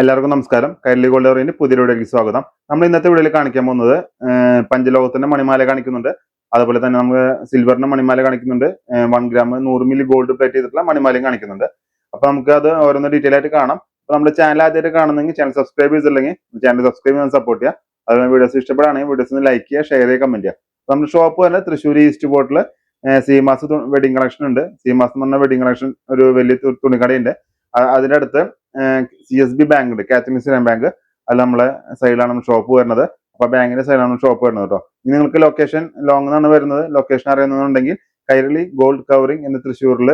എല്ലാവർക്കും നമസ്കാരം. Kairali gold orient പുതിയ വീഡിയോയിലേക്ക് സ്വാഗതം. നമ്മൾ ഇന്നത്തെ വീഡിയോയിൽ കാണിക്കാൻ പോകുന്നത് പഞ്ചലോകത്തിന്റെ മണിമാല കാണിക്കുന്നുണ്ട്. അതുപോലെ തന്നെ നമുക്ക് സിൽവറിന്റെ മണിമാല കാണിക്കുന്നുണ്ട്. വൺ ഗ്രാം നൂറ് മില്ലി ഗോൾഡ് പ്ലേറ്റ് ചെയ്തിട്ടുള്ള മണിമാലയും കാണിക്കുന്നുണ്ട്. അപ്പൊ നമുക്ക് അത് ഓരോന്ന് ഡീറ്റെയിൽ ആയിട്ട് കാണാം. അപ്പൊ നമ്മുടെ ചാനൽ ആദ്യമായിട്ട് കാണുന്നെങ്കിൽ ചാനൽ സബ്സ്ക്രൈബ് ചെയ്തില്ലെങ്കിൽ ചാനൽ സബ്സ്ക്രൈബ് ചെയ്യാൻ സപ്പോർട്ട് ചെയ്യുക. അതുപോലെ വീഡിയോസ് ഇഷ്ടപ്പെടുകയാണെങ്കിൽ വീഡിയോസ് ലൈക്ക് ചെയ്യുക ഷെയർ ചെയ്യുക കമന്റ് ചെയ്യുക. നമ്മുടെ ഷോപ്പ് തന്നെ തൃശ്ശൂർ ഈസ്റ്റ് ബോട്ടിൽ സീമാസ് വെഡിങ് കളക്ഷൻ ഉണ്ട്. സീമാസ് എന്ന് പറഞ്ഞ വെഡിങ് കളക്ഷൻ ഒരു വലിയ തുണിക്കടയുണ്ട്. അതിന്റെ അടുത്ത് സി എസ് ബി ബാങ്ക് ഉണ്ട്. കാത്തലിക് ഇസ്ലാം ബാങ്ക് അത് നമ്മളെ സൈഡിലാണ് നമ്മൾ ഷോപ്പ് വരുന്നത്. അപ്പൊ ബാങ്കിന്റെ സൈഡിലാണ് ഷോപ്പ് വരുന്നത് കേട്ടോ ഇനി നിങ്ങൾക്ക് ലൊക്കേഷൻ ലോങ് എന്നാണ് വരുന്നത്. ലൊക്കേഷൻ അറിയുന്നുണ്ടെങ്കിൽ കൈരളി ഗോൾഡ് കവറിംഗ് എന്ന് തൃശ്ശൂരിൽ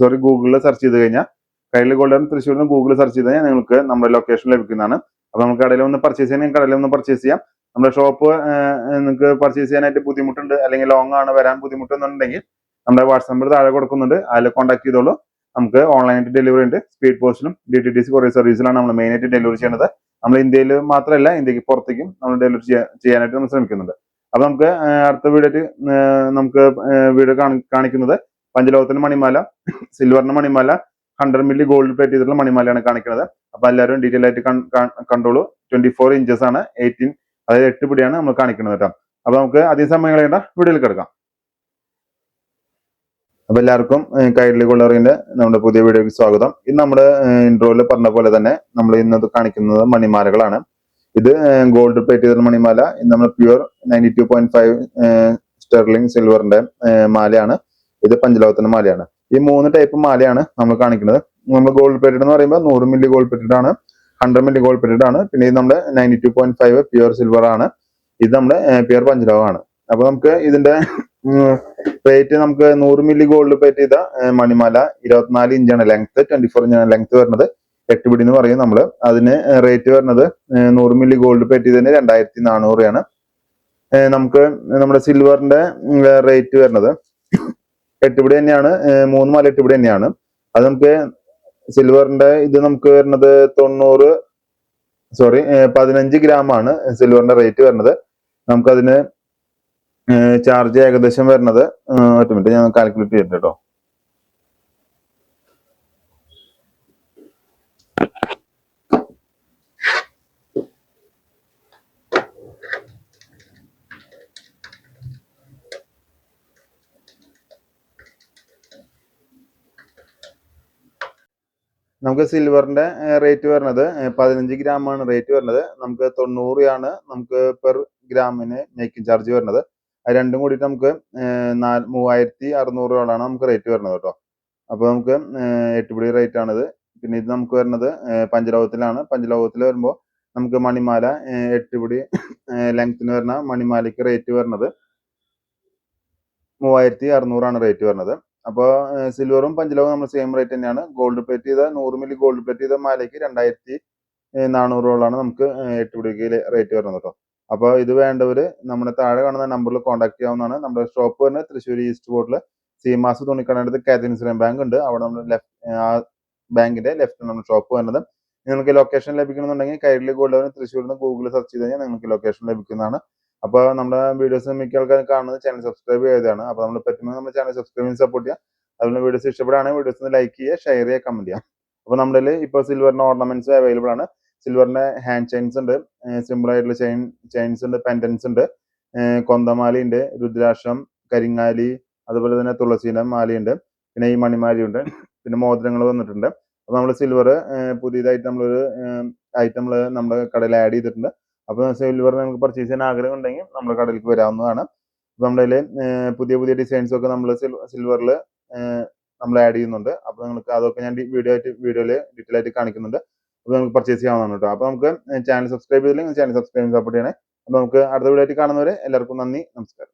സോറി ഗൂഗിളിൽ സെർച്ച് ചെയ്ത് കഴിഞ്ഞാൽ കൈരളി ഗോൾഡ് എന്ന് തൃശ്ശൂരിൽ ഗൂഗിളിൽ സെർച്ച് ചെയ്ത് കഴിഞ്ഞാൽ നിങ്ങൾക്ക് നമ്മുടെ ലൊക്കേഷൻ ലഭിക്കുന്നതാണ്. അപ്പൊ നമുക്ക് കടയിൽ ഒന്ന് പർച്ചേസ് ചെയ്യാൻ കടയിൽ ഒന്ന് പർച്ചേസ് ചെയ്യാം. നമ്മുടെ ഷോപ്പ് നിങ്ങൾക്ക് പർച്ചേസ് ചെയ്യാനായിട്ട് ബുദ്ധിമുട്ടുണ്ട് അല്ലെങ്കിൽ ലോങ് ആണ് വരാൻ ബുദ്ധിമുട്ടുന്നുണ്ടെങ്കിൽ നമ്മുടെ വാട്സാപ്പ് നമ്പർ താഴെ കൊടുക്കുന്നുണ്ട്. അതിൽ കോൺടാക്ട് ചെയ്തോളൂ. നമുക്ക് ഓൺലൈനായിട്ട് ഡെലിവറി ഉണ്ട്. Speed പോസ്റ്റിലും D T T C courier സർവീസിലാണ് നമ്മൾ മെയിൻ ആയിട്ട് ഡെലിവറി ചെയ്യുന്നത്. നമ്മൾ ഇന്ത്യയിൽ മാത്രമല്ല ഇന്ത്യയ്ക്ക് പുറത്തേക്കും നമ്മൾ ഡെലിവറി ചെയ്യാനായിട്ട് നമ്മൾ ശ്രമിക്കുന്നുണ്ട്. അപ്പൊ നമുക്ക് അടുത്ത വീഡിയോ നമുക്ക് വീഡിയോ കാണിക്കുന്നത് പഞ്ചലോകത്തിന് മണിമാല സിൽവറിന് മണിമാല ഹൺഡ്രഡ് മില്ലി ഗോൾഡ് പ്ലേറ്റ് ചെയ്തിട്ടുള്ള മണിമാലയാണ് കാണിക്കുന്നത്. അപ്പൊ എല്ലാവരും ഡീറ്റെയിൽ ആയിട്ട് കണ്ടോളൂ. ട്വന്റി ഫോർ ഇഞ്ചസ് ആണ് എയ്റ്റീൻ അതായത് എട്ട് പിടിയാണ് നമ്മൾ കാണിക്കുന്നത് കേട്ടോ. അപ്പൊ നമുക്ക് അധികം സമയം കളയേണ്ട. വീഡിയോയിൽ കിടക്കാം. അപ്പൊ എല്ലാവർക്കും കൈഡിലി കൊള്ളറിന്റെ നമ്മുടെ പുതിയ വീഡിയോയ്ക്ക് സ്വാഗതം. ഇത് നമ്മുടെ ഇൻട്രോയിൽ പറഞ്ഞ പോലെ തന്നെ നമ്മൾ ഇന്നത് കാണിക്കുന്നത് മണിമാലകളാണ്. ഇത് ഗോൾഡ് പ്ലേറ്റ് ചെയ്ത മണിമാല. ഇത് നമ്മൾ pure ninety two point five sterling സിൽവറിന്റെ മാലയാണ്. ഇത് പഞ്ചലോകത്തിന്റെ മാലയാണ്. ഈ മൂന്ന് ടൈപ്പ് മാലയാണ് നമ്മൾ കാണിക്കുന്നത്. നമ്മൾ ഗോൾഡ് പ്ലേറ്റഡ് എന്ന് പറയുമ്പോൾ നൂറ് മില്ലി ഗോൾഡ് പ്ലേറ്റഡ് ആണ് ഹൺഡ്രഡ് മില്ലി ഗോൾഡ് പ്ലേറ്റഡ് ആണ്. പിന്നെ ഇത് നമ്മുടെ ninety two point five pure silver ആണ്. ഇത് നമ്മുടെ പ്യുവർ പഞ്ചലോകമാണ്. അപ്പൊ നമുക്ക് ഇതിന്റെ റേറ്റ് നമുക്ക് നൂറ് മില്ലി ഗോൾഡ് പ്ലേറ്റ് ചെയ്ത മണിമാല ഇരുപത്തിനാല് ഇഞ്ചാണ് ലെങ്ത് ട്വന്റി ഫോർ ഇഞ്ചാണ് ലെങ്ത് വരുന്നത്. എട്ട് പിടി എന്ന് പറയും നമ്മൾ. അതിന് റേറ്റ് വരുന്നത് നൂറ് മില്ലി ഗോൾഡ് പ്ലേറ്റ് ചെയ്തതിന് രണ്ടായിരത്തി നാനൂറാണ് നമുക്ക് നമ്മുടെ സിൽവറിന്റെ റേറ്റ് വരുന്നത് എട്ടുപിടി തന്നെയാണ്. മൂന്ന് മാല എട്ടുപിടി തന്നെയാണ്. അത് നമുക്ക് സിൽവറിന്റെ ഇത് നമുക്ക് വരുന്നത് തൊണ്ണൂറ് സോറി പതിനഞ്ച് ഗ്രാം ആണ് സിൽവറിന്റെ റേറ്റ് വരുന്നത്. നമുക്കതിന് ചാർജ് ഏകദേശം വരുന്നത് ഒറ്റ മിനിറ്റ് ഞാൻ കാൽക്കുലേറ്റ് ചെയ്തിട്ട് കേട്ടോ നമുക്ക് സിൽവറിന്റെ റേറ്റ് വരുന്നത് പതിനഞ്ച് ഗ്രാം ആണ് റേറ്റ് വരുന്നത്. നമുക്ക് തൊണ്ണൂറ് ആണ് നമുക്ക് പെർ ഗ്രാമിന് മേക്കിംഗ് ചാർജ് വരുന്നത്. അത് രണ്ടും കൂടിയിട്ട് നമുക്ക് നാല് മൂവായിരത്തി അറുന്നൂറ് രൂപയാണ് നമുക്ക് റേറ്റ് വരുന്നത് കേട്ടോ. അപ്പോൾ നമുക്ക് എട്ടുപിടി റേറ്റ് ആണിത്. പിന്നെ ഇത് നമുക്ക് വരുന്നത് പഞ്ചലോകത്തിലാണ്. പഞ്ചലോകത്തിൽ വരുമ്പോൾ നമുക്ക് മണിമാല എട്ടുപിടി ലെങ്ത്തിന് വരുന്ന മണിമാലയ്ക്ക് റേറ്റ് വരുന്നത് മൂവായിരത്തി അറുന്നൂറാണ് റേറ്റ് വരുന്നത്. അപ്പോൾ സിൽവറും പഞ്ചലോകം നമ്മൾ സെയിം റേറ്റ് തന്നെയാണ്. ഗോൾഡ് പ്ലേറ്റ് ചെയ്ത നൂറ് മില്ലി ഗോൾഡ് പ്ലേറ്റ് ചെയ്ത മാലയ്ക്ക് രണ്ടായിരത്തി നാനൂറോളാണ് നമുക്ക് എട്ടുപിടിക്ക് പിടിക്ക് റേറ്റ് വരുന്നത് കേട്ടോ. അപ്പോൾ ഇത് വേണ്ടവര് നമ്മുടെ താഴെ കാണുന്ന നമ്പറിൽ കോൺടാക്ട് ചെയ്യാവുന്നതാണ്. നമ്മുടെ ഷോപ്പ് വരുന്നത് തൃശ്ശൂർ ഈസ്റ്റ് ബോർഡിൽ സീമാസ് തുണിക്കടയുടെ കാത്തലിൻ ഇസ്ലാം ബാങ്ക് ഉണ്ട്. അവിടെ നമ്മൾ ലെഫ്റ്റ് ആ ബാങ്കിന്റെ ലെഫ്റ്റ് നമ്മുടെ ഷോപ്പ് വരുന്നത്. നിങ്ങൾക്ക് ലൊക്കേഷൻ ലഭിക്കണമെന്നുണ്ടെങ്കിൽ കൈരളി ഗോൾഡ് തൃശ്ശൂരിൽ നിന്ന് ഗൂഗിൾ സെർച്ച് ചെയ്ത് കഴിഞ്ഞാൽ നിങ്ങൾക്ക് ലൊക്കേഷൻ ലഭിക്കുന്നതാണ്. അപ്പോൾ നമ്മുടെ വീഡിയോസ് മിക്ക ആൾക്കാർ കാണുന്നത് ചാനൽ സബ്സ്ക്രൈബ് ചെയ്തതാണ്. അപ്പോൾ നമ്മൾ പറ്റുമ്പോൾ നമ്മുടെ ചാനൽ സബ്സ്ക്രൈബ് ചെയ്ത് സപ്പോർട്ട് ചെയ്യുക അതുപോലെ വീഡിയോസ് ഇഷ്ടപ്പെടുകയാണെങ്കിൽ വീഡിയോസ് ലൈക്ക് ചെയ്യുക ഷെയർ ചെയ്യുക കമന്റ് ചെയ്യുക. അപ്പോൾ നമ്മുടെ ഇപ്പോൾ സിൽവറിന്റെ ഓർണമെന്റ്സ് അവൈലബിൾ ആണ്. സിൽവറിന്റെ ഹാൻഡ് ചെയിൻസ് ഉണ്ട്. സിമ്പിൾ ആയിട്ടുള്ള ചെയിൻ ചെയിൻസ് ഉണ്ട് പെൻഡൻസ് ഉണ്ട്. കൊന്തമാല ഉണ്ട് രുദ്രാക്ഷം കരിങ്ങാലി അതുപോലെ തന്നെ തുളസീന്റെ മാലയുണ്ട് പിന്നെ ഈ മണിമാലയുണ്ട് പിന്നെ മോതിരങ്ങൾ വന്നിട്ടുണ്ട്. അപ്പോൾ നമ്മൾ സിൽവർ പുതിയതായിട്ട് നമ്മളൊരു ഐറ്റം നമ്മുടെ കടയിൽ ആഡ് ചെയ്തിട്ടുണ്ട്. അപ്പോൾ സിൽവർ നമുക്ക് പർച്ചേസ് ചെയ്യാൻ ആഗ്രഹം ഉണ്ടെങ്കിൽ നമ്മുടെ കടയിലേക്ക് വരാവുന്നതാണ്. അപ്പോൾ നമ്മുടെ കയ്യിൽ പുതിയ പുതിയ ഡിസൈൻസ് ഒക്കെ നമ്മൾ സിൽവറിൽ നമ്മൾ ആഡ് ചെയ്യുന്നുണ്ട്. അപ്പോൾ നിങ്ങൾക്ക് അതൊക്കെ ഞാൻ വീഡിയോ ആയിട്ട് വീഡിയോയിൽ ഡീറ്റെയിൽ ആയിട്ട് കാണിക്കുന്നുണ്ട്. അപ്പോൾ നമുക്ക് പർച്ചേസ് ചെയ്യാവുന്നതാണ് കേട്ടോ അപ്പോൾ നമുക്ക് ചാനൽ സബ്സ്ക്രൈബ് ചെയ്തില്ലെങ്കിൽ ചാനൽ സബ്സ്ക്രൈബ് സപ്പോർട്ട് ചെയ്യണേ. അപ്പോൾ നമുക്ക് അടുത്ത വീഡിയോ ആയിട്ട് കാണുന്നവരെ എല്ലാവർക്കും നന്ദി നമസ്കാരം.